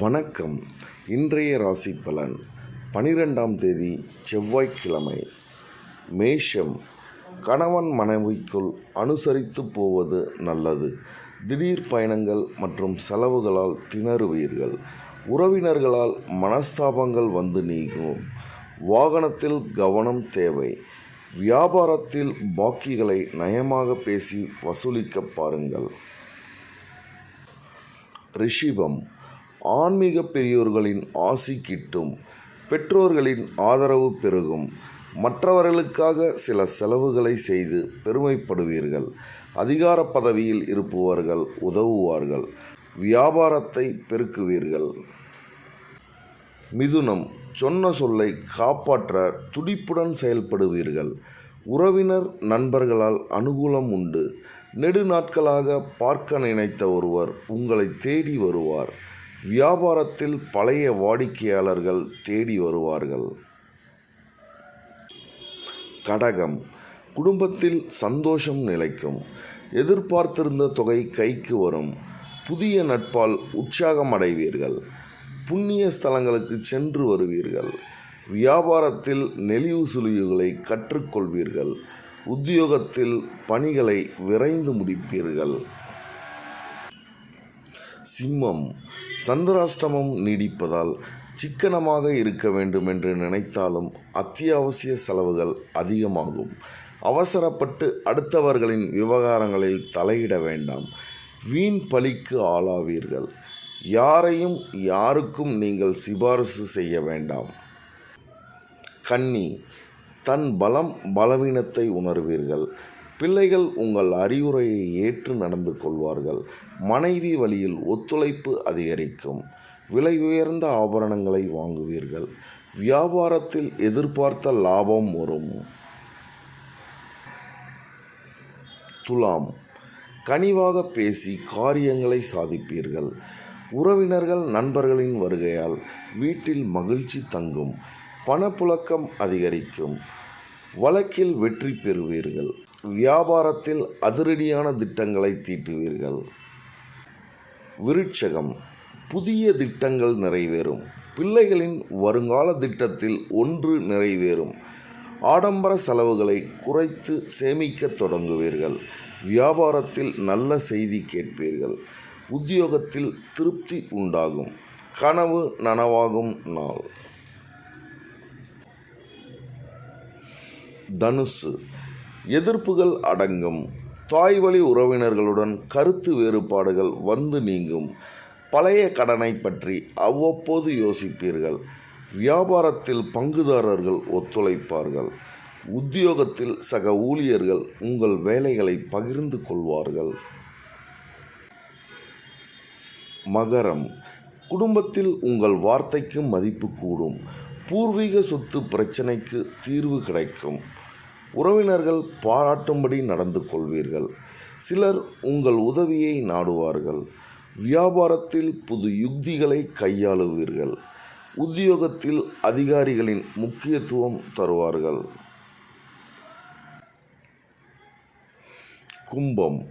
வணக்கம். இன்றைய ராசி பலன் பனிரெண்டாம் தேதி செவ்வாய்க்கிழமை. மேஷம் கணவன் மனைவிக்குள் அனுசரித்து போவது நல்லது. திடீர் பயணங்கள் மற்றும் செலவுகளால் திணறுவீர்கள். உறவினர்களால் மனஸ்தாபங்கள் வந்து நீங்கும். வாகனத்தில் கவனம் தேவை. வியாபாரத்தில் பாக்கிகளை நயமாக பேசி வசூலிக்க பாருங்கள். ரிஷிபம் ஆன்மீக பெரியோர்களின் ஆசி கிட்டும் பெற்றோர்களின் ஆதரவு பெருகும். மற்றவர்களுக்காக சில செலவுகளை செய்து பெருமைப்படுவீர்கள். அதிகார பதவியில் இருப்பவர்கள் உதவுவார்கள். வியாபாரத்தை பெருக்குவீர்கள். மிதுனம் சொன்ன சொல்லை காப்பாற்ற துடிப்புடன் செயல்படுவீர்கள். உறவினர் நண்பர்களால் அனுகூலம் உண்டு. நெடுநாட்களாக பார்க்க நினைத்த ஒருவர் உங்களை தேடி வருவார். வியாபாரத்தில் பழைய வாடிக்கையாளர்கள் தேடி வருவார்கள். கடகம். குடும்பத்தில் சந்தோஷம் நிலைக்கும். எதிர்பார்த்திருந்த தொகை கைக்கு வரும். புதிய நட்பால் உற்சாகம் அடைவீர்கள். புண்ணிய ஸ்தலங்களுக்கு சென்று வருவீர்கள். வியாபாரத்தில் நெளிவு சுழிவுகளை கற்றுக்கொள்வீர்கள். உத்தியோகத்தில் பணிகளை விரைந்து முடிப்பீர்கள். சிம்மம் சந்திராஷ்டமம் நீடிப்பதால் சிக்கனமாக இருக்க வேண்டும் என்று நினைத்தாலும் அத்தியாவசிய செலவுகள் அதிகமாகும். அவசரப்பட்டு அடுத்தவர்களின் விவகாரங்களில் தலையிட வேண்டாம். வீண் பலிக்கு ஆளாவீர்கள். யாரையும் யாருக்கும் நீங்கள் சிபாரிசு செய்ய வேண்டாம். கன்னி தன் பலம் பலவீனத்தை உணர்வீர்கள். பிள்ளைகள் உங்கள் அறிவுரையை ஏற்று நடந்து கொள்வார்கள். மனைவி வழியில் ஒத்துழைப்பு அதிகரிக்கும். விலை உயர்ந்த ஆபரணங்களை வாங்குவீர்கள். வியாபாரத்தில் எதிர்பார்த்த லாபம் வரும். துலாம். கனிவாக பேசி காரியங்களை சாதிப்பீர்கள். உறவினர்கள் நண்பர்களின் வருகையால் வீட்டில் மகிழ்ச்சி தங்கும். பணப்புழக்கம் அதிகரிக்கும். வழக்கில் வெற்றி பெறுவீர்கள். வியாபாரத்தில் அதிரடியான திட்டங்களை தீட்டுவீர்கள். விருட்சகம் புதிய திட்டங்கள் நிறைவேறும். பிள்ளைகளின் வருங்கால திட்டத்தில் ஒன்று நிறைவேறும். ஆடம்பர செலவுகளை குறைத்து சேமிக்க தொடங்குவீர்கள். வியாபாரத்தில் நல்ல செய்தி கேட்பீர்கள். உத்தியோகத்தில் திருப்தி உண்டாகும். கனவு நனவாகும் நாள். தனுசு. எதிர்ப்புகள் அடங்கும். தாய்வழி உறவினர்களுடன் கருத்து வேறுபாடுகள் வந்து நீங்கும். பழைய கடனை பற்றி அவ்வப்போது யோசிப்பீர்கள். வியாபாரத்தில் பங்குதாரர்கள் ஒத்துழைப்பார்கள். உத்தியோகத்தில் சக ஊழியர்கள் உங்கள் வேலைகளை பகிர்ந்து கொள்வார்கள். மகரம். குடும்பத்தில் உங்கள் வார்த்தைக்கு மதிப்பு கூடும். பூர்வீக சொத்து பிரச்சனைக்கு தீர்வு கிடைக்கும். உறவினர்கள் பாராட்டும்படி நடந்து கொள்வீர்கள். சிலர் உங்கள் உதவியை நாடுவார்கள். வியாபாரத்தில் புது யுக்திகளை கையாளுவீர்கள். உத்தியோகத்தில் அதிகாரிகளின் முக்கியத்துவம் தருவார்கள். கும்பம்.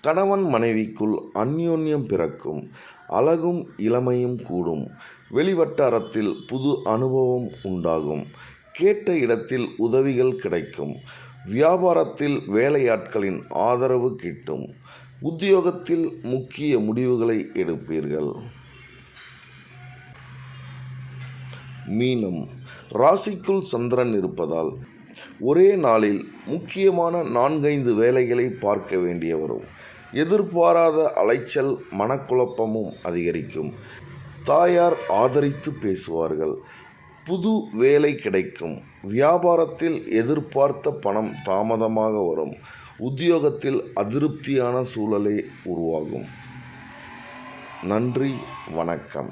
கணவன் மனைவிக்குள் அந்யோன்யம் பிறக்கும். அழகும் இளமையும் கூடும். வெளிவட்டாரத்தில் புது அனுபவம் உண்டாகும். கேட்ட இடத்தில் உதவிகள் கிடைக்கும். வியாபாரத்தில் வேலையாட்களின் ஆதரவு கிட்டும். உத்தியோகத்தில் முக்கிய முடிவுகளை எடுப்பீர்கள். மீனம். ராசிக்குள் சந்திரன் இருப்பதால் ஒரே நாளில் முக்கியமான நான்கைந்து வேலைகளை பார்க்க வேண்டிய வரும் எதிர்பாராத அலைச்சல் மனக்குழப்பமும் அதிகரிக்கும். தாயார் ஆதரித்து பேசுவார்கள். புது வேலை கிடைக்கும். வியாபாரத்தில் எதிர்பார்த்த பணம் தாமதமாக வரும். உத்தியோகத்தில் அதிருப்தியான சூழலே உருவாகும். நன்றி வணக்கம்.